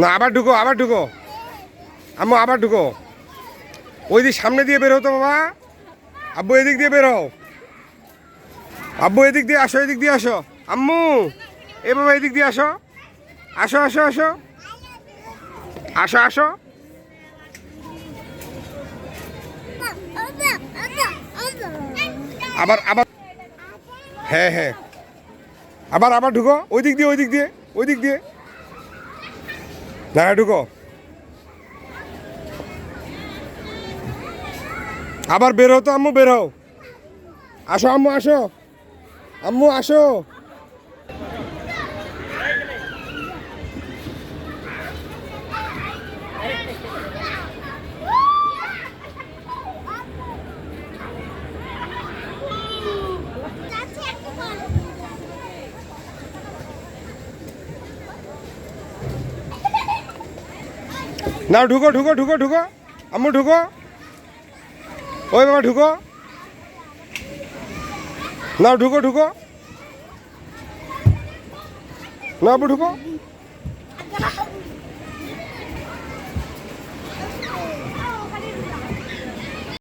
না, আবার ঢুকো আবার ঢুকো। আম্মু, আবার ঢুকো। ওই দিক সামনে দিয়ে বের হতো বাবা। আব্বু, এদিক দিয়ে বের হও। আব্বু, এদিক দিয়ে আসো, এদিক দিয়ে আসো। আম্মু, এ বাবা, এদিক দিয়ে আসো। আসো আসো আসো। আসো আসো। আবার আবার। হ্যাঁ হ্যাঁ। আবার আবার ঢুকো। ওই দিক দিয়ে ওই দিক দিয়ে। ওই দিক দিয়ে। না ঢুকো। আবার বেরো তো, আম্মু, বেরো আসো, আম্মু আসো। আম্মু, আসো। না, ঢুকো ঢুকো ঢুকো ঢুকো। আম্মু, ঢুকো। ওই বাবা, ঢুকো। না, ঢুকো ঢুকো। না আবু ঢুকো।